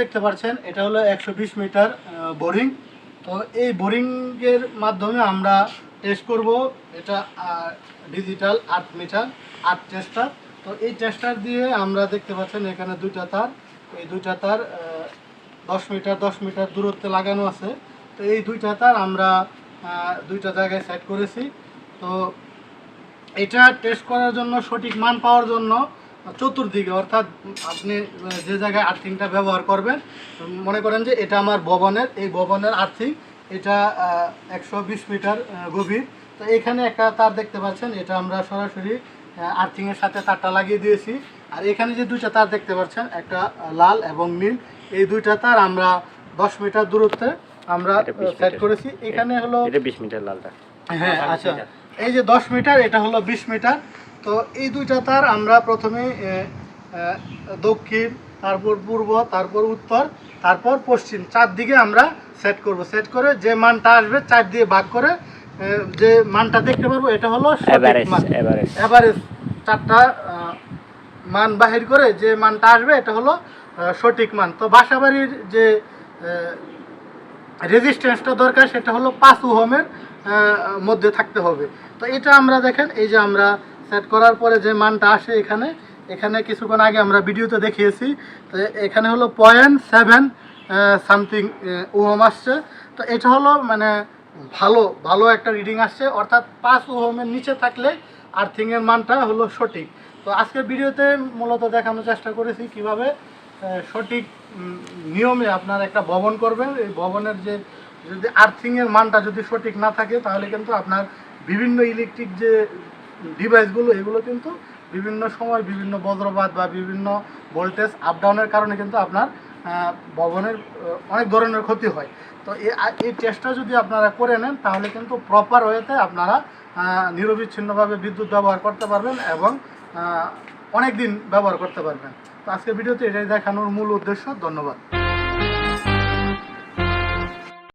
দেখতে পাচ্ছেন এটা হলো একশো বিশ মিটার বোরিং তো এই বোরিংয়ের মাধ্যমে আমরা টেস্ট করব, এটা ডিজিটাল আট মিটার, আট টেস্টার তো এই টেস্টার দিয়ে আমরা দেখতে পাচ্ছেন এখানে দুইটা তার, এই দুইটা তার দশ মিটার দশ মিটার দূরত্বে লাগানো আছে। তো এই দুইটা তার আমরা দুইটা জায়গায় সেট করেছি। তো এটা টেস্ট করার জন্য সঠিক মান পাওয়ার জন্য চতুর্দিকে অর্থাৎ আপনি যে জায়গায় আর্থিংটা ব্যবহার করবেন মনে করেন যে এটা আমার ভবনের এই ভবনের আর্থিং এটা একশো বিশ মিটার গভীর। তো এখানে একটা তার দেখতে পাচ্ছেন এটা আমরা সরাসরি আর্থিংয়ের সাথে তারটা লাগিয়ে দিয়েছি। আর এখানে যে দুইটা তার দেখতে পাচ্ছেন একটা লাল এবং নীল এই দুইটা তার আমরা দশ মিটার দূরত্বে আমরা সেট করেছি। এখানে হলো বিশ মিটার লালটা। হ্যাঁ আচ্ছা। এই যে দশ মিটার এটা হলো বিশ মিটার। তো এই দুইটা তার আমরা প্রথমে দক্ষিণ তারপর পূর্ব তারপর উত্তর তারপর পশ্চিম চারদিকে আমরা সেট করব। সেট করে যে মানটা আসবে চার দিয়ে ভাগ করে যে মানটা দেখতে পারব এটা হলো এভারেজ চারটা মান বাহির করে যে মানটা আসবে এটা হলো সঠিক মান। তো বাসাবাড়ির যে রেজিস্ট্যান্সটা দরকার সেটা হলো পাঁচ ওহমের মধ্যে থাকতে হবে। তো এটা আমরা দেখেন এই যে আমরা সেট করার পরে যে মানটা আসে এখানে এখানে কিছুক্ষণ আগে আমরা ভিডিওতে দেখিয়েছি, তো এখানে হলো পয়েন্ট সেভেন সামথিং ওহম আসছে। তো এটা হলো মানে ভালো ভালো একটা রিডিং আসছে। অর্থাৎ পাঁচ ওহমের নিচে থাকলে আর্থিংয়ের মানটা হলো সঠিক। তো আজকের ভিডিওতে মূলত দেখানোর চেষ্টা করেছি কীভাবে সঠিক নিয়মে আপনার একটা ভবন করবেন। এই ভবনের যে, যদি আর্থিংয়ের মানটা যদি সঠিক না থাকে, তাহলে কিন্তু আপনার বিভিন্ন ইলেকট্রিক যে ডিভাইসগুলো এগুলো কিন্তু বিভিন্ন সময় বিভিন্ন বজ্রপাত বা বিভিন্ন ভোল্টেজ আপ ডাউনের কারণে কিন্তু আপনার ভবনের অনেক ধরনের ক্ষতি হয়। তো এই টেস্টটা যদি আপনারা করে নেন, তাহলে কিন্তু প্রপার ওয়েতে আপনারা নিরবিচ্ছিন্নভাবে বিদ্যুৎ ব্যবহার করতে পারবেন এবং অনেক দিন ব্যবহার করতে পারবেন। তো আজকে ভিডিওতে এটাই দেখানোর মূল উদ্দেশ্য। ধন্যবাদ।